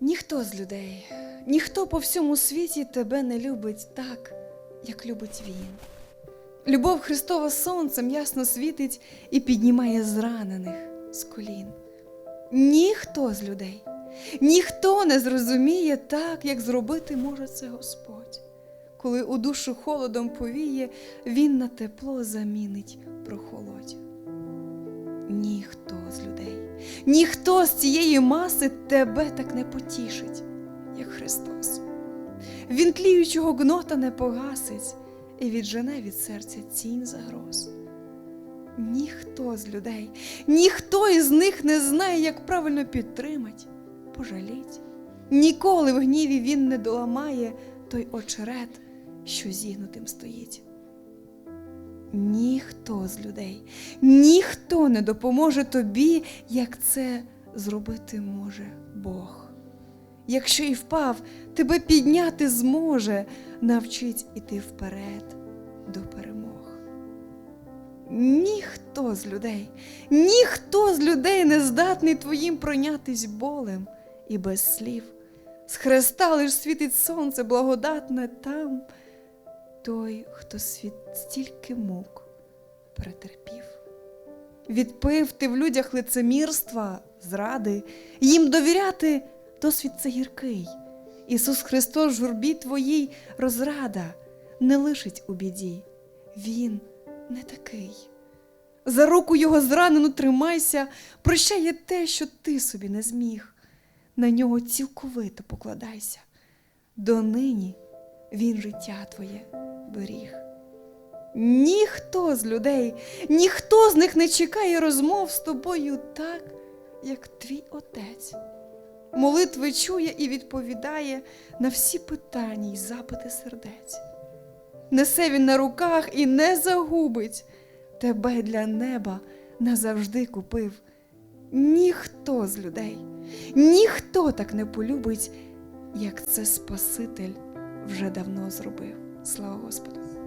Ніхто з людей, ніхто по всьому світі тебе не любить так, як любить Він. Любов Христова сонцем ясно світить і піднімає зранених з колін. Ніхто з людей, ніхто не зрозуміє так, як зробити може це Господь. Коли у душу холодом повіє, Він на тепло замінить прохолодю. Ніхто ніхто з цієї маси тебе так не потішить, як Христос. Він тліючого гнота не погасить і віджене від серця тінь загроз. Ніхто з людей, ніхто із них не знає, як правильно підтримать, пожаліть. Ніколи в гніві він не доламає той очерет, що зігнутим стоїть. Ніхто з людей, ніхто не допоможе тобі, як це зробити може Бог. Якщо і впав, тебе підняти зможе, навчить іти вперед до перемог. Ніхто з людей, ніхто з людей не здатний твоїм пройнятись болем і без слів. З Христа лиш світить сонце благодатне там, той, хто світ стільки мук претерпів. Відпив ти в людях лицемірства, зради, їм довіряти досвід це гіркий. Ісус Христос в журбі твоїй розрада не лишить у біді. Він не такий. За руку його зранену тримайся, прощає те, що ти собі не зміг. На нього цілковито покладайся. Донині він життя твоє беріг. Ніхто з людей, ніхто з них не чекає розмов з тобою так, як твій отець. Молитви чує і відповідає на всі питання й запити сердець. Несе він на руках і не загубить, тебе для неба назавжди купив. Ніхто з людей, ніхто так не полюбить, як це Спаситель вже давно зробив. Слава Господу!